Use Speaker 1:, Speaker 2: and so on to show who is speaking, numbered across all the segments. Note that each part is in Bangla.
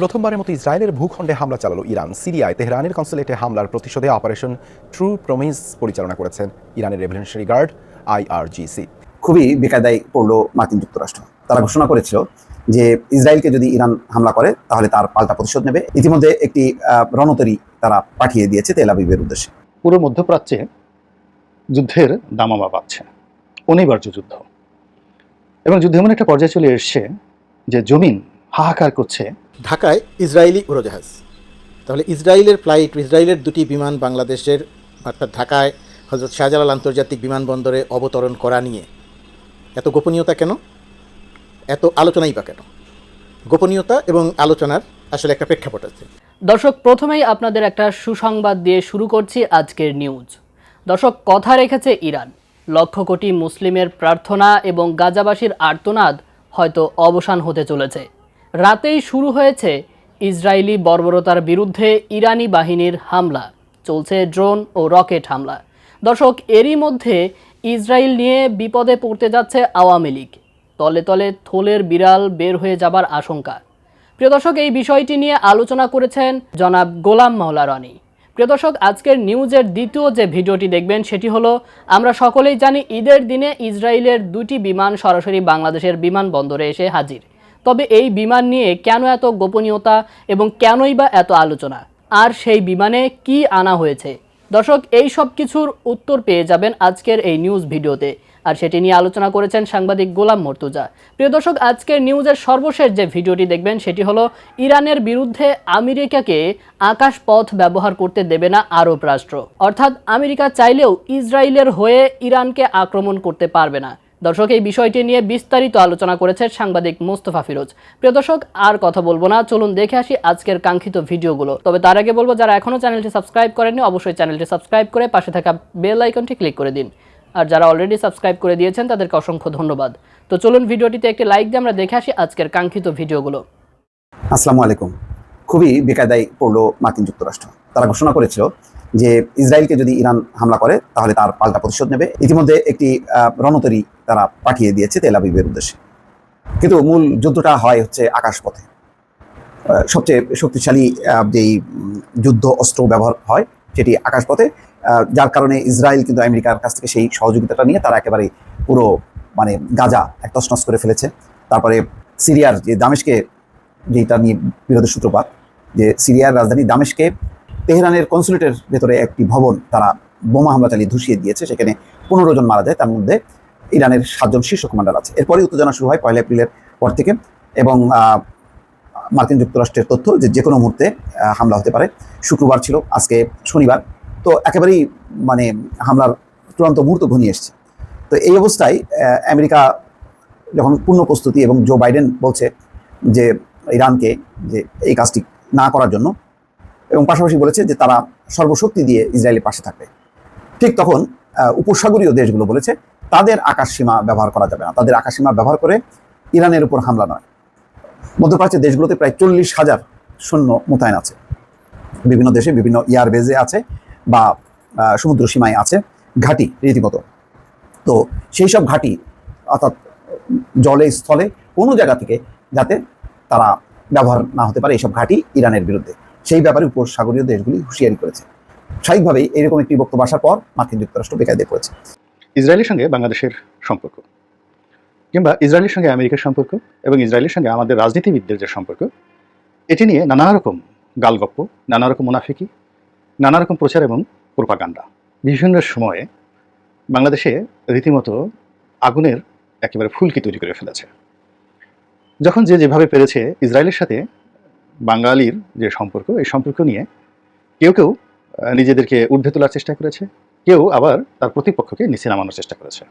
Speaker 1: প্রথমবারের মতো ইসরায়েলের ভূখণ্ডে হামলা চালালো ইরান। সিরিয়ায় তেহরানের কনসুলেটে হামলার প্রতিশোধে অপারেশন ট্রু প্রমিস পরিচালনা করেছেন ইরানের রেভলিউশনারি গার্ড আইআরজিসি।
Speaker 2: খুবই বেকায়দায় পড়ল মার্কিন যুক্তরাষ্ট্র। তারা ঘোষণা করেছিল যে ইসরায়েলকে যদি ইরান হামলা করে তাহলে তার পাল্টা প্রতিশোধ নেবে। ইতিমধ্যে একটি আহ, রণতরী তারা পাঠিয়ে দিয়েছে তেল আবিবের উদ্দেশ্যে।
Speaker 3: পুরো মধ্যপ্রাচ্যে যুদ্ধের দামামা পাচ্ছে অনিবার্য যুদ্ধ। এবং যুদ্ধ এমন একটা পর্যায়ে চলে এসছে যে জমিন হাহাকার করছে।
Speaker 4: ঢাকায় ইসরায়েলি উড়োজাহাজ। তাহলে ইসরায়েলের ফ্লাইট ইসরায়েলের দুটি বিমান বাংলাদেশের অর্থাৎ ঢাকায় হজরত শাহজালাল আন্তর্জাতিক বিমানবন্দরে অবতরণ করা নিয়ে। এত গোপনীয়তা কেন? এত আলোচনাই বা কেন? গোপনীয়তা এবং আলোচনার আসলে একটা প্রেক্ষাপট আছে।
Speaker 5: দর্শক প্রথমেই আপনাদের একটা সুসংবাদ দিয়ে শুরু করছি আজকের নিউজ। দর্শক কথা রেখেছে ইরান। লক্ষ কোটি মুসলিমের প্রার্থনা এবং গাজাবাসীর আর্তনাদ হয়তো অবসান হতে চলেছে। রাতেই শুরু হয়েছে ইসরায়েলি বর্বরতার বিরুদ্ধে ইরানি বাহিনীর হামলা। চলছে ড্রোন ও রকেট হামলা। দর্শক, এরই মধ্যে ইসরায়েল নিয়ে বিপদে পড়তে যাচ্ছে আওয়ামী লীগ। তলে তলে থলের বিড়াল বের হয়ে যাবার আশঙ্কা। প্রিয় দর্শক, এই বিষয়টি নিয়ে আলোচনা করেছেন জনাব গোলাম মাওলা রনি। প্রিয় দর্শক, আজকের নিউজের দ্বিতীয় যে ভিডিওটি দেখবেন, সেটি হলো, আমরা সকলেই জানি ঈদের দিনে ইসরায়েলের দুটি বিমান সরাসরি বাংলাদেশের বিমানবন্দরে এসে হাজির। তবে এই বিমান নিয়ে কেন এত গোপনীয়তা এবং কেনই বা এত আলোচনা? আর সেই বিমানে কি আনা হয়েছে? দর্শক, এই সব কিছুর উত্তর পেয়ে যাবেন আজকের এই নিউজ ভিডিওতে। আর সেটি নিয়ে আলোচনা করেছেন সাংবাদিক গোলাম মর্তুজা। প্রিয় দর্শক, আজকের নিউজের সর্বশেষ যে ভিডিওটি দেখবেন, সেটি হলো ইরানের বিরুদ্ধে আমেরিকাকে আকাশ পথ ব্যবহার করতে দেবে না আরব রাষ্ট্র। অর্থাৎ আমেরিকা চাইলেও ইসরায়েলের হয়ে ইরানকে আক্রমণ করতে পারবে না। দর্শক, এই বিষয়টি নিয়ে বিস্তারিত আলোচনা করেছে সাংবাদিক মোস্তফা ফিরোজ। প্রিয় দর্শক, আর কথা বলব না। চলুন দেখে আসি আজকের কাঙ্ক্ষিত ভিডিওগুলো। তবে তার আগে বলব, যারা এখনও চ্যানেলটি সাবস্ক্রাইব করেননি, অবশ্যই চ্যানেলটি সাবস্ক্রাইব করে পাশে থাকা বেল আইকনটি ক্লিক করে দিন। আর যারা অলরেডি সাবস্ক্রাইব করে দিয়েছেন, তাদেরকে অসংখ্য ধন্যবাদ। তো চলুন ভিডিওটিতে একটি লাইক দিয়ে আমরা দেখে আসি আজকের কাঙ্ক্ষিত ভিডিওগুলো।
Speaker 2: আসসালামু আলাইকুম। খুবই বেকায়দায় পড়ল মার্কিন যুক্তরাষ্ট্র। তারা ঘোষণা করেছিল যে ইসরায়েলকে যদি ইরান হামলা করে, তাহলে তার পাল্টা প্রতিশোধ নেবে। ইতিমধ্যে একটি রণতরী তারা পাঠিয়ে দিয়েছে তেল আবিবের উদ্দেশ্যে। কিন্তু মূল যুদ্ধটা হয় হচ্ছে আকাশপথে। সবচেয়ে শক্তিশালী যেই যুদ্ধ অস্ত্র ব্যবহার হয় সেটি আকাশপথে। যার কারণে ইসরায়েল কিন্তু আমেরিকার কাছ থেকে সেই সহযোগিতাটা নিয়ে তারা একেবারে পুরো মানে গাজা এক তছনছ করে ফেলেছে। তারপরে সিরিয়ার যে দামেশকে, যেটা নিয়ে বিরোধের সূত্রপাত, যে সিরিয়ার রাজধানী দামেশকে তেহরানের কনসুলেটের ভেতরে একটি ভবন তারা বোমা হামলা চালিয়ে ধুসিয়ে দিয়েছে। সেখানে পনেরো জন মারা যায়, তার মধ্যে ইরানের সাতজন শীর্ষ কমান্ডার আছে। এরপরে উত্তেজনা শুরু হয় পয়লা এপ্রিলের পর থেকে এবং মার্কিন যুক্তরাষ্ট্রের তথ্য যে যে কোনো মুহূর্তে হামলা হতে পারে। শুক্রবার ছিল, আজকে শনিবার। তো একেবারেই মানে হামলার চূড়ান্ত মুহূর্ত ঘনিয়ে এসছে। তো এই অবস্থায় আমেরিকা যখন পূর্ণ প্রস্তুতি এবং জো বাইডেন বলছে যে ইরানকে যে এই কাজটি না করার জন্য এবং পাশাপাশি বলেছে যে তারা সর্বশক্তি দিয়ে ইসরায়েলের পাশে থাকবে। ঠিক তখন উপসাগরীয় দেশগুলো বলেছে তাদের আকাশ সীমা ব্যবহার করা যাবে না। তাদের আকাশ সীমা ব্যবহার করে ইরানের উপর হামলা নয়। মধ্যপ্রাচ্যের দেশগুলোতে প্রায় চল্লিশ হাজার সৈন্য মোতায়েন আছে। বিভিন্ন দেশে বিভিন্ন এয়ারবেজে আছে বা সমুদ্র সীমায় আছে ঘাঁটি রীতিমতো। তো সেই সব ঘাঁটি, অর্থাৎ জলে, স্থলে কোনো জায়গা থেকে যাতে তারা ব্যবহার না হতে পারে এইসব ঘাঁটি ইরানের বিরুদ্ধে। সেই ব্যাপারে উপসাগরীয় দেশগুলি হুঁশিয়ারি করেছে। স্বাভাবিকভাবেই এরকম একটি বক্তব্য আসার পর মার্কিন যুক্তরাষ্ট্র বেকায়দে পড়েছে।
Speaker 3: ইসরায়েলের সঙ্গে বাংলাদেশের সম্পর্ক, কিংবা ইসরায়েলের সঙ্গে আমেরিকার সম্পর্ক এবং ইসরায়েলের সঙ্গে আমাদের রাজনীতিবিদদের যে সম্পর্ক, এটি নিয়ে নানা রকম গালগপ্প, নানা রকম মুনাফিকি, নানা রকম প্রচার এবং প্রোপাগান্ডা। বিভিন্ন সময়ে বাংলাদেশে রীতিমতো আগুনের একেবারে ফুলকি তৈরি করে ফেলেছে। যখন যে যেভাবে পেরেছে ইসরায়েলের সাথে বাঙালির যে সম্পর্ক, এই সম্পর্ক নিয়ে কেউ কেউ নিজেদেরকে ঊর্ধ্বে তোলার চেষ্টা করেছে কেউ আবার তার প্রতিপক্ষকে নিচে নামানোর চেষ্টা করেছে।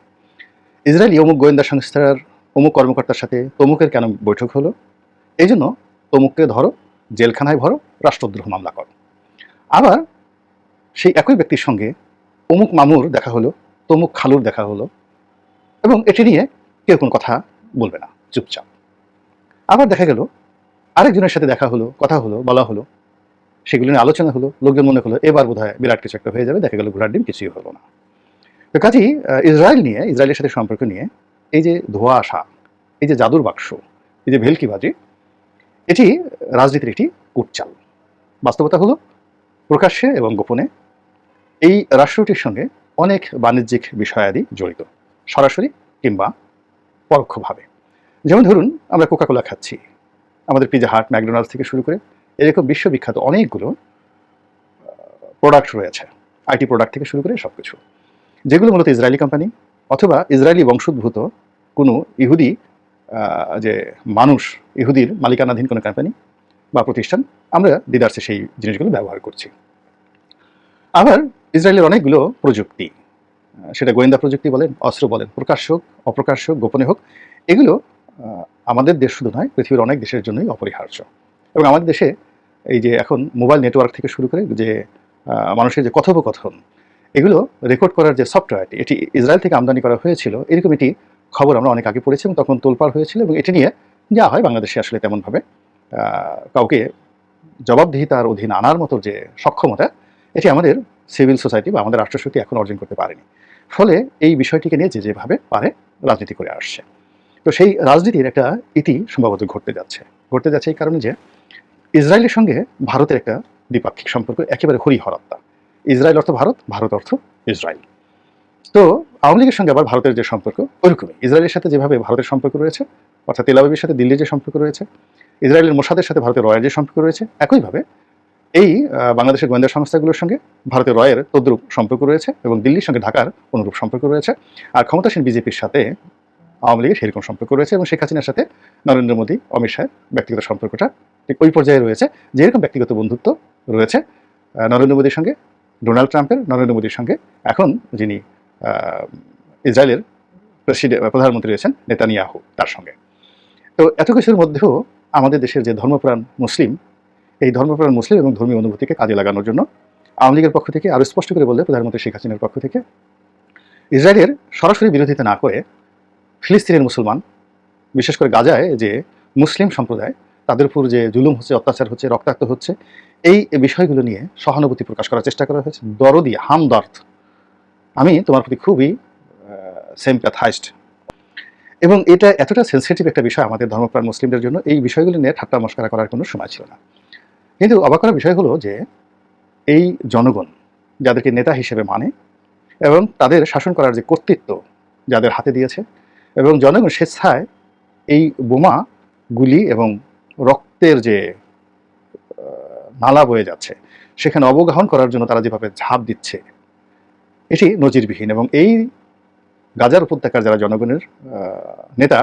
Speaker 3: ইসরায়েলি অমুক গোয়েন্দা সংস্থার, অমুক কর্মকর্তার সাথে তমুকের কেন বৈঠক হলো? এই জন্য তমুককে ধরো, জেলখানায় ভরো, রাষ্ট্রদ্রোহ মামলা করো। আবার সেই একই ব্যক্তির সঙ্গে অমুক মামুর দেখা হলো, তমুক খালুর দেখা হলো এবং এটি নিয়ে কেউ কোনো কথা বলবে না, চুপচাপ। আবার দেখা গেল, আরেকজনের সাথে দেখা হলো, কথা হলো, বলা হলো। সেগুলো নিয়ে আলোচনা হলো, লোকজন মনে হলো এবার বোধ হয় বিরাট কিছু একটা হয়ে যাবে, দেখা গেল ঘোড়ার ডিম কিছুই হলো না। তো কাজেই ইসরায়েল নিয়ে, ইসরায়েলের সাথে সম্পর্ক নিয়ে, এই যে ধোয়া আসা, এই যে জাদুর বাক্স, এই যে ভেলকিবাজি এটি রাজনীতির একটি উটচাল বাস্তবতা হলো, প্রকাশ্যে এবং গোপনে এই রাষ্ট্রটির সঙ্গে অনেক বাণিজ্যিক বিষয়াদি জড়িত, সরাসরি কিংবা পরোক্ষভাবে। যেমন ধরুন, আমরা কোকাকোলা খাচ্ছি, আমাদের পিজা হাট ম্যাকডোনাল্ডস থেকে শুরু করে এরকম বিশ্ববিখ্যাত অনেকগুলো প্রোডাক্ট রয়েছে। আইটি প্রোডাক্ট থেকে শুরু করে সব কিছু যেগুলো মূলত ইসরায়েলি কোম্পানি অথবা ইসরায়েলি বংশোদ্ভূত কোনো ইহুদি যে মানুষ, ইহুদির মালিকানাধীন কোনো কোম্পানি বা প্রতিষ্ঠান, আমরা দিদার্সে সেই জিনিসগুলো ব্যবহার করছি। আবার ইসরায়েলের অনেকগুলো প্রযুক্তি সেটা গোয়েন্দা প্রযুক্তি বলেন, অস্ত্র বলেন প্রকাশ্য হোক অপ্রকাশ্য গোপনে হোক, এগুলো আমাদের দেশ শুধু নয়, পৃথিবীর অনেক দেশের জন্যই অপরিহার্য। এবং আমাদের দেশে এই যে এখন মোবাইল নেটওয়ার্ক থেকে শুরু করে যে মানুষের যে কথোপকথন, এগুলো রেকর্ড করার যে সফটওয়্যারটি এটি ইসরায়েল থেকে আমদানি করা হয়েছিল, এরকম একটি খবর আমরা অনেক আগে পড়েছি এবং তখন তোলপাড় হয়েছিল এবং এটি নিয়ে যা হয় বাংলাদেশে আসলে তেমনভাবে কাউকে জবাবদিহিতার অধীন আনার মতো যে সক্ষমতা, এটি আমাদের সিভিল সোসাইটি বা আমাদের রাষ্ট্রশক্তি এখন অর্জন করতে পারেনি। ফলে এই বিষয়টিকে নিয়ে যে যেভাবে পারে রাজনীতি করে আসছে। তো সেই রাজনীতির একটা ইতি সম্ভবত ঘটতে যাচ্ছে। ঘটতে যাচ্ছে এই কারণে যে ইসরায়েলের সঙ্গে ভারতের একটা দ্বিপাক্ষিক সম্পর্ক একেবারে হরিহরাত্তা। ইসরায়েল অর্থ ভারত ভারত অর্থ ইসরায়েল। তো আওয়ামী লীগের সঙ্গে আবার ভারতের যে সম্পর্ক, ওইরকমই। ইসরায়েলের সাথে যেভাবে ভারতের সম্পর্ক রয়েছে, অর্থাৎ তেলাবিবের সাথে দিল্লির যে সম্পর্ক রয়েছে, ইসরায়েলের মোসাদের সাথে ভারতের রয়ের যে সম্পর্ক রয়েছে, একইভাবে এই বাংলাদেশের গোয়েন্দা সংস্থাগুলোর সঙ্গে ভারতের রয়ের তদ্রূপ সম্পর্ক রয়েছে এবং দিল্লির সঙ্গে ঢাকার অনুরূপ সম্পর্ক রয়েছে। আর ক্ষমতাসীন বিজেপির সাথে আওয়ামী লীগের সেরকম সম্পর্ক রয়েছে এবং শেখ হাসিনার সাথে নরেন্দ্র মোদী, অমিত শাহের ব্যক্তিগত সম্পর্কটা ঠিক ওই পর্যায়ে রয়েছে, যেরকম ব্যক্তিগত বন্ধুত্ব রয়েছে। নরেন্দ্র মোদীর সঙ্গে, ডোনাল্ড ট্রাম্পের, নরেন্দ্র মোদীর সঙ্গে এখন যিনি ইসরায়েলের প্রেসিডেন্ট প্রধানমন্ত্রী রয়েছেন নেতানিয়াহু তার সঙ্গে। তো এত কিছুর মধ্যেও আমাদের দেশের যে ধর্মপ্রাণ মুসলিম, এই ধর্মপ্রাণ মুসলিম এবং ধর্মীয় অনুভূতিকে কাজে লাগানোর জন্য আওয়ামী লীগের পক্ষ থেকে আরও স্পষ্ট করে বললে প্রধানমন্ত্রী শেখ হাসিনার পক্ষ থেকে, ইসরায়েলের সরাসরি বিরোধিতা না করে ফিলিস্তিনের মুসলমান, বিশেষ করে গাজায় যে মুসলিম সম্প্রদায়, তাদের উপর যে জুলুম হচ্ছে, অত্যাচার হচ্ছে, রক্তাক্ত হচ্ছে, এই বিষয়গুলো নিয়ে সহানুভূতি প্রকাশ করার চেষ্টা করা হয়েছে। দরদি, হামদর্দ। আমি তোমার প্রতি খুবই সেমপ্যাথাইজড এবং এটা এতটা সেন্সিটিভ একটা বিষয় আমাদের ধর্মপ্রাণ মুসলিমদের জন্য, এই বিষয়গুলো নিয়ে ঠাট্টা মস্করা করার কোনো সময় ছিল না। কিন্তু অবাক করার বিষয় হলো যে, এই জনগণ যাদেরকে নেতা হিসেবে মানে এবং তাদের শাসন করার যে কর্তৃত্ব যাদের হাতে দিয়েছে এবং জনগণ স্বেচ্ছায় এই বোমা গুলি এবং রক্তের যে নালা বয়ে যাচ্ছে, সেখানে অবগাহন করার জন্য তারা যেভাবে ঝাঁপ দিচ্ছে, এটি নজিরবিহীন এবং এই গাজার উপত্যকার যারা জনগণের নেতা,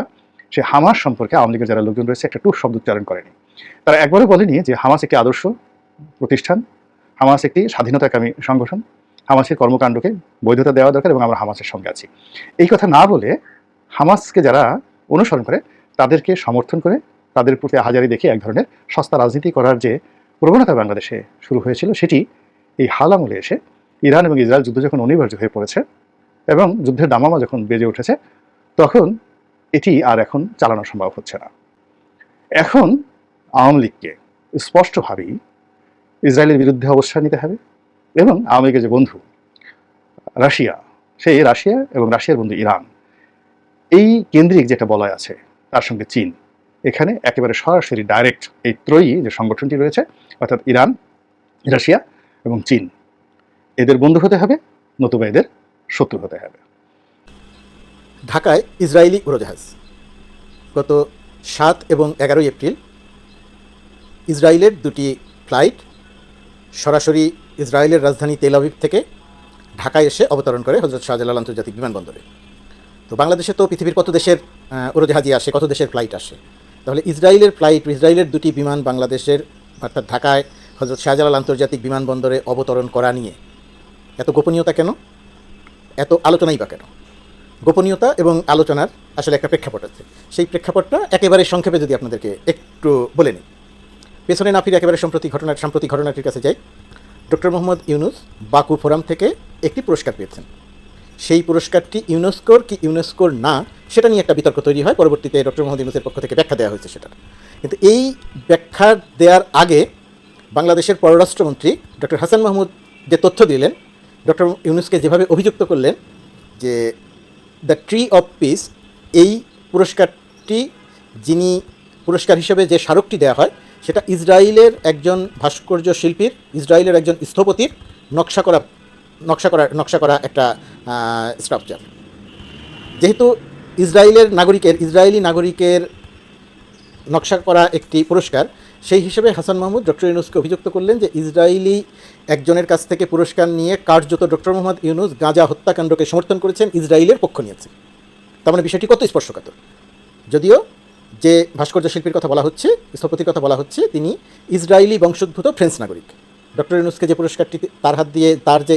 Speaker 3: সে হামাস সম্পর্কে আওয়ামী লীগের যারা লোকজন রয়েছে, একটা টুক শব্দ উচ্চারণ করেনি। তারা একবারও বলেনি যে হামাস একটি আদর্শ প্রতিষ্ঠান, হামাস একটি স্বাধীনতাকামী সংগঠন, হামাসের কর্মকাণ্ডকে বৈধতা দেওয়া দরকার এবং আমরা হামাসের সঙ্গে আছি। এই কথা না বলে হামাসকে যারা অনুসরণ করে, তাদেরকে সমর্থন করে, তাদের প্রতি হাজারি দেখে এক ধরনের সস্তা রাজনীতি করার যে প্রবণতা বাংলাদেশে শুরু হয়েছিল, সেটি এই হাল আমলে এসে ইরান এবং ইসরায়েল যুদ্ধ যখন অনিবার্য হয়ে পড়েছে এবং যুদ্ধের দামামা যখন বেজে উঠেছে, তখন এটি আর এখন চালানো সম্ভব হচ্ছে না। এখন আওয়ামী লীগকে স্পষ্টভাবেই ইসরায়েলের বিরুদ্ধে অবস্থান নিতে হবে এবং আওয়ামী লীগের যে বন্ধু রাশিয়া, সেই রাশিয়া এবং রাশিয়ার বন্ধু ইরান এই কেন্দ্রিক যেটা বলয় আছে, তার সঙ্গে চীন। এখানে একেবারে সরাসরি ডাইরেক্ট এই ত্রয়ী যে সংগঠনটি রয়েছে, অর্থাৎ ইরান, রাশিয়া এবং চীন। এদের বন্ধু হতে হবে, নতুবা এদের শত্রু হতে হবে।
Speaker 4: ঢাকায় ইসরায়েলি উড়োজাহাজ। গত সাত এবং এগারোই এপ্রিল ইসরায়েলের দুটি ফ্লাইট সরাসরি ইসরায়েলের রাজধানী তেল থেকে ঢাকায় এসে অবতরণ করে হজরত শাহজালাল আন্তর্জাতিক বিমানবন্দরে। তো বাংলাদেশে তো পৃথিবীর কত দেশের আহ, উড়োজাহাজই আসে কত দেশের ফ্লাইট আসে? তাহলে ইসরায়েলের ফ্লাইট ইসরায়েলের দুটি বিমান বাংলাদেশের অর্থাৎ ঢাকায় হজরত শাহজালাল আন্তর্জাতিক বিমানবন্দরে অবতরণ করা নিয়ে এত গোপনীয়তা কেন? এত আলোচনাই বা কেন? গোপনীয়তা এবং আলোচনার আসলে একটা প্রেক্ষাপট আছে। সেই প্রেক্ষাপটটা একেবারে সংক্ষেপে যদি আপনাদেরকে একটু বলে নিই। পেছনে না ফিরে একেবারে সম্প্রতি ঘটনা সাম্প্রতিক ঘটনাটির কাছে যাই। Doctor Muhammad Yunus Baku forum থেকে একটি পুরস্কার পেয়েছেন। সেই পুরস্কারটি ইউনেস্কোর কি ইউনেস্কোর না, সেটা নিয়ে একটা বিতর্ক তৈরি হয়। পরবর্তীতে ডক্টর মোহাম্মদ ইউনুসের পক্ষ থেকে ব্যাখ্যা দেওয়া হয়েছে সেটা কিন্তু এই ব্যাখ্যা দেওয়ার আগে বাংলাদেশের পররাষ্ট্রমন্ত্রী ডক্টর হাসান মাহমুদ যে তথ্য দিলেন, ডক্টর ইউনুসকে যেভাবে অভিযুক্ত করলেন যে দ্য ট্রি অফ পিস, এই পুরস্কারটি যিনি পুরস্কার হিসেবে যে স্মারকটি দেওয়া হয়, সেটা ইসরায়েলের একজন ভাস্কর্য শিল্পীর ইসরায়েলের একজন স্থপতির নকশা করা নকশা করা নকশা করা একটা স্ট্রাকচার যেহেতু ইসরায়েলের নাগরিকের, ইসরায়েলি নাগরিকের নকশা করা একটি পুরস্কার, সেই হিসেবে হাসান মাহমুদ, ডক্টর ইউনুসকে অভিযুক্ত করলেন যে ইসরায়েলি একজনের কাছ থেকে পুরস্কার নিয়ে কার্যত ডক্টর মোহাম্মদ ইউনুস গাঁজা হত্যাকাণ্ডকে সমর্থন করেছেন ইসরায়েলের পক্ষ নিয়েছেন তার মানে বিষয়টি কত স্পর্শকাতর? যদিও যে ভাস্কর্য শিল্পীর কথা বলা হচ্ছে, স্থপতির কথা বলা হচ্ছে, তিনি ইসরায়েলি বংশোদ্ভূত ফ্রেঞ্চ নাগরিক। ডক্টর ইউনুসকে যে পুরস্কারটি তার হাত দিয়ে তার যে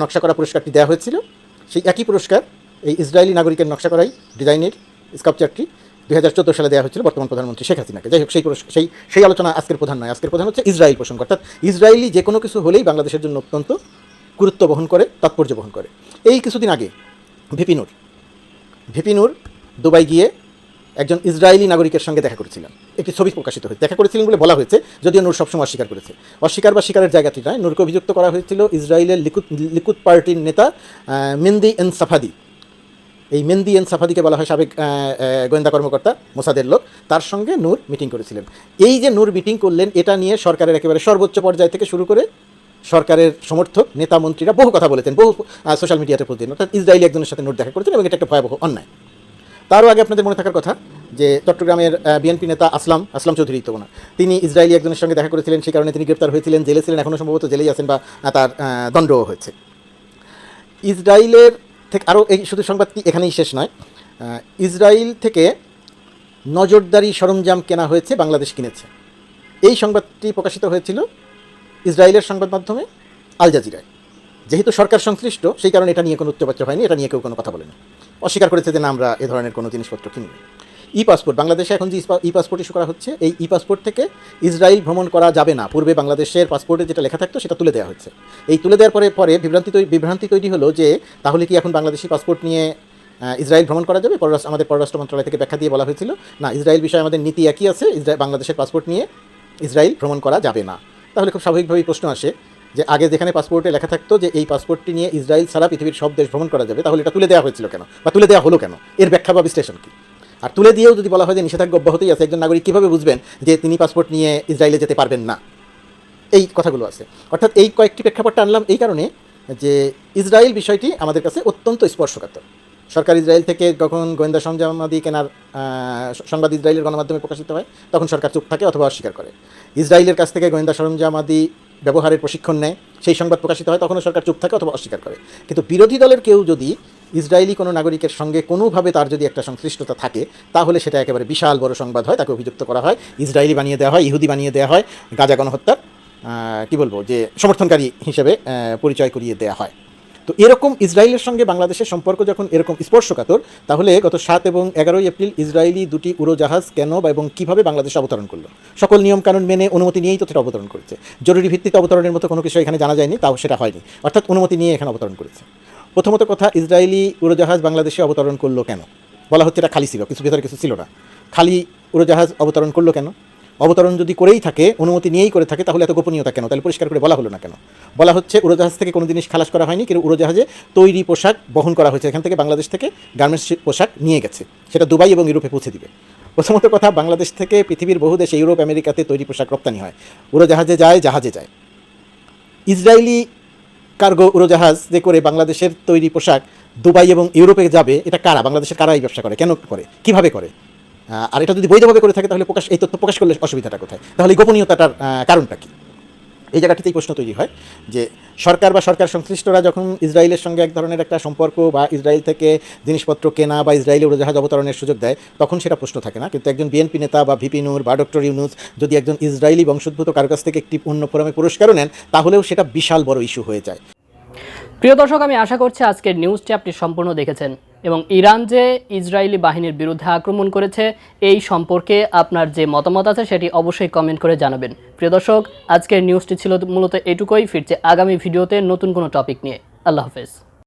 Speaker 4: নকশা করা পুরস্কারটি দেওয়া হয়েছিল, সেই একই পুরস্কার এই ইসরায়েলি নাগরিকের নকশা করাই ডিজাইনের স্কাল্পচারটি দুই হাজার চোদ্দ সালে দেওয়া হয়েছিল বর্তমান প্রধানমন্ত্রী শেখ হাসিনাকে। যাই হোক, সেই সেই সেই আলোচনা আজকের প্রধান নয়, আজকের প্রধান হচ্ছে ইসরায়েল প্রসঙ্গ অর্থাৎ ইসরায়েলি যে কোনো কিছু হলেই বাংলাদেশের জন্য অত্যন্ত গুরুত্ব বহন করে, তাৎপর্য বহন করে। এই কিছুদিন আগে ভিপিনুর ভিপিনুর দুবাই গিয়ে একজন ইসরায়েলি নাগরিকের সঙ্গে দেখা করেছিলেন। একটি ছবি প্রকাশিত হয়েছে। দেখা করেছিলেন বলে বলা হয়েছে, যদিও নূর সবসময় অস্বীকার করেছে। অস্বীকার বা স্বীকারের জায়গাটি নয়। নূরকে অভিযুক্ত করা হয়েছিল ইসরায়েলের লিকুদ লিকুদ পার্টির নেতা মেন্দি এন সাফাদি। এই মেন্দি এন সাফাদিকে বলা হয় সাবেক গোয়েন্দা কর্মকর্তা, মোসাদের লোক। তার সঙ্গে নূর মিটিং করেছিলেন। এই যে নূর মিটিং করলেন, এটা নিয়ে সরকারের একেবারে সর্বোচ্চ পর্যায় থেকে শুরু করে সরকারের সমর্থক, নেতা, মন্ত্রীরা বহু কথা বলেছেন, বহু সোশ্যাল মিডিয়াতে প্রতিদিন। অর্থাৎ ইসরায়েলি একজনের সাথে নোট দেখা করেছেন এবং এটা একটা ভয়াবহ অন্যায়। তারও আগে আপনাদের মনে থাকার কথা যে চট্টগ্রামের বিএনপি নেতা আসলাম আসলাম চৌধুরী তো না তিনি ইসরায়েলি একজনের সঙ্গে দেখা করেছিলেন, সেই কারণে তিনি গ্রেপ্তার হয়েছিলেন, জেলে ছিলেন এখনও সম্ভবত জেলেই আছেন বা তার দণ্ডও হয়েছে। ইসরায়েলের থেকে আরও এই শুধু সংবাদটি এখানেই শেষ নয় ইসরায়েল থেকে নজরদারি সরঞ্জাম কেনা হয়েছে, বাংলাদেশ কিনেছে। এই সংবাদটি প্রকাশিত হয়েছিল ইসরায়েলের সংবাদ মাধ্যমে আল জাজিরায়। যেহেতু সরকার সংশ্লিষ্ট, সেই কারণে এটা নিয়ে কোনো উচ্চবাচ্য হয়নি, এটা নিয়ে কেউ কোনো কথা বলেনি। অস্বীকার করেছে যে না, আমরা এ ধরনের কোনো জিনিসপত্র কিনি ই পাসপোর্ট বাংলাদেশে এখন যে ই পাসপোর্ট ইস্যু করা হচ্ছে, এই ই পাসপোর্ট থেকে ইসরায়েল ভ্রমণ করা যাবে না। পূর্বে বাংলাদেশের পাসপোর্টে যেটা লেখা থাকতো, সেটা তুলে দেওয়া হচ্ছে এই তুলে দেওয়ার পরে পরে বিভ্রান্তি তৈরি বিভ্রান্তি তৈরি হলো যে, তাহলে কি এখন বাংলাদেশি পাসপোর্ট নিয়ে ইসরায়েল ভ্রমণ করা যাবে? পররাষ্ট্র আমাদের পররাষ্ট্র মন্ত্রণালয় থেকে ব্যাখ্যা দিয়ে বলা হয়েছিল, না, ইসরায়েল বিষয়ে আমাদের নীতি একই আছে ইসরায়েল বাংলাদেশের পাসপোর্ট নিয়ে ইসরায়েল ভ্রমণ করা যাবে না। তাহলে খুব স্বাভাবিকভাবেই প্রশ্ন আসে যে আগে যেখানে পাসপোর্টে লেখা থাকতো যে এই পাসপোর্টটি নিয়ে ইসরায়েল ছাড়া পৃথিবীর সব দেশ ভ্রমণ করা যাবে, তাহলে এটা তুলে দেওয়া হয়েছিল কেন? বা তুলে দেওয়া হলো কেন? এর ব্যাখ্যা বা বিশ্লেষণ কি? আর তুলে দিয়েও যদি বলা হয় যে নিষেধাজ্ঞা অব্যাহতই আছে, একজন নাগরিক কীভাবে বুঝবেন যে তিনি পাসপোর্ট নিয়ে ইসরায়েলে যেতে পারবেন না? এই কথাগুলো আছে। অর্থাৎ এই কয়েকটি প্রেক্ষাপটটা আনলাম এই কারণে যে ইসরায়েল বিষয়টি আমাদের কাছে অত্যন্ত স্পর্শকাতর। সরকার ইসরায়েল থেকে যখন গোয়েন্দা সরঞ্জামাদি কেনার সংবাদ ইসরায়েলের গণমাধ্যমে প্রকাশিত হয়, তখন সরকার চুপ থাকে অথবা অস্বীকার করে। ইসরায়েলের কাছ থেকে গোয়েন্দা সরঞ্জামাদি ব্যবহারের প্রশিক্ষণ নেয়, সেই সংবাদ প্রকাশিত হয়, তখনও সরকার চুপ থাকে অথবা অস্বীকার করে। কিন্তু বিরোধী দলের কেউ যদি ইসরায়েলি কোনো নাগরিকের সঙ্গে কোনোভাবে তার যদি একটা সংশ্লিষ্টতা থাকে, তাহলে সেটা একেবারে বিশাল বড় সংবাদ হয়, তাকে অভিযুক্ত করা হয়, ইসরায়েলি বানিয়ে দেওয়া হয়, ইহুদি বানিয়ে দেওয়া হয়, গাজা গণহত্যার কি বলব, যে সমর্থনকারী হিসেবে পরিচয় করিয়ে দেওয়া হয়। তো এরকম ইসরায়েলের সঙ্গে বাংলাদেশের সম্পর্ক যখন এরকম স্পর্শকাতর, তাহলে গত সাত এবং এগারোই এপ্রিল ইসরায়েলি দুটি উড়োজাহাজ কেন বা এবং কীভাবে বাংলাদেশে অবতরণ করল? সকল নিয়মকানুন মেনে অনুমতি নিয়েই তো সেটা অবতরণ করেছে। জরুরি ভিত্তিতে অবতরণের মতো কোনো কিছু এখানে জানা যায়নি, তাও সেটা হয়নি। অর্থাৎ অনুমতি নিয়ে এখানে অবতরণ করেছে। প্রথমত কথা, ইসরায়েলি উড়োজাহাজ বাংলাদেশে অবতরণ করল কেন? বলা হচ্ছে এটা খালি ছিল, কিছু ভেতরে কিছু ছিল না। খালি উড়োজাহাজ অবতরণ করল কেন? অবতরণ যদি করেই থাকে, অনুমতি নিয়েই করে থাকে, তাহলে এত গোপনীয়তা কেন? তাহলে পরিষ্কার করে বলা হলো না কেন? বলা হচ্ছে, উড়োজাহাজ থেকে কোনো জিনিস খালাস করা হয়নি, কিন্তু উড়োজাহাজে তৈরি পোশাক বহন করা হয়েছে। এখান থেকে বাংলাদেশ থেকে গার্মেন্টস পোশাক নিয়ে গেছে। সেটা দুবাই এবং ইউরোপে পৌঁছে দিবে। প্রথমত কথা, বাংলাদেশ থেকে পৃথিবীর বহু দেশে ইউরোপ, আমেরিকাতে তৈরি পোশাক রপ্তানি হয়। উড়োজাহাজে যায়, জাহাজে যায়। ইসরায়েলি কার্গো উড়োজাহাজ যে করে বাংলাদেশের তৈরি পোশাক দুবাই এবং ইউরোপে যাবে, এটা কারা? বাংলাদেশের কারা এই ব্যবসা করে। কেন করে? কীভাবে করে? আর এটা যদি বৈধভাবে করে থাকে, তাহলে প্রকাশ এই তথ্য প্রকাশ করলে অসুবিধাটা কোথায়? তাহলে গোপনীয়তাটার কারণটা কি? এই জায়গাটিতেই প্রশ্ন তৈরি হয় যে সরকার বা সরকার সংশ্লিষ্টরা যখন ইসরায়েলের সঙ্গে এক ধরনের একটা সম্পর্ক বা ইসরায়েল থেকে জিনিসপত্র কেনা বা ইসরায়েলে উড়োজাহাজ অবতরণের সুযোগ দেয়, তখন সেটা প্রশ্ন থাকে না। কিন্তু একজন বিএনপি নেতা বা ভিপি নূর বা ডক্টর ইউনুস যদি একজন ইসরায়েলি বংশোদ্ভূত কারও কাছ থেকে একটি অন্য ফোরামে পুরস্কারও নেন, তাহলেও সেটা বিশাল বড় ইস্যু হয়ে যায়।
Speaker 5: প্রিয় দর্শক, আমি আশা করছি আজকের নিউজটি আপনি সম্পূর্ণ দেখেছেন। এবং ইরান যে ইসরায়েলি বাহিনীর বিরুদ্ধে আক্রমণ করেছে, এই সম্পর্কে আপনার যে মতামত আছে সেটি অবশ্যই কমেন্ট করে জানাবেন। প্রিয় দর্শক, আজকের নিউজটি ছিল মূলত এটুকুই। ফিরছে আগামী ভিডিওতে নতুন কোনো টপিক নিয়ে। আল্লাহ হাফেজ।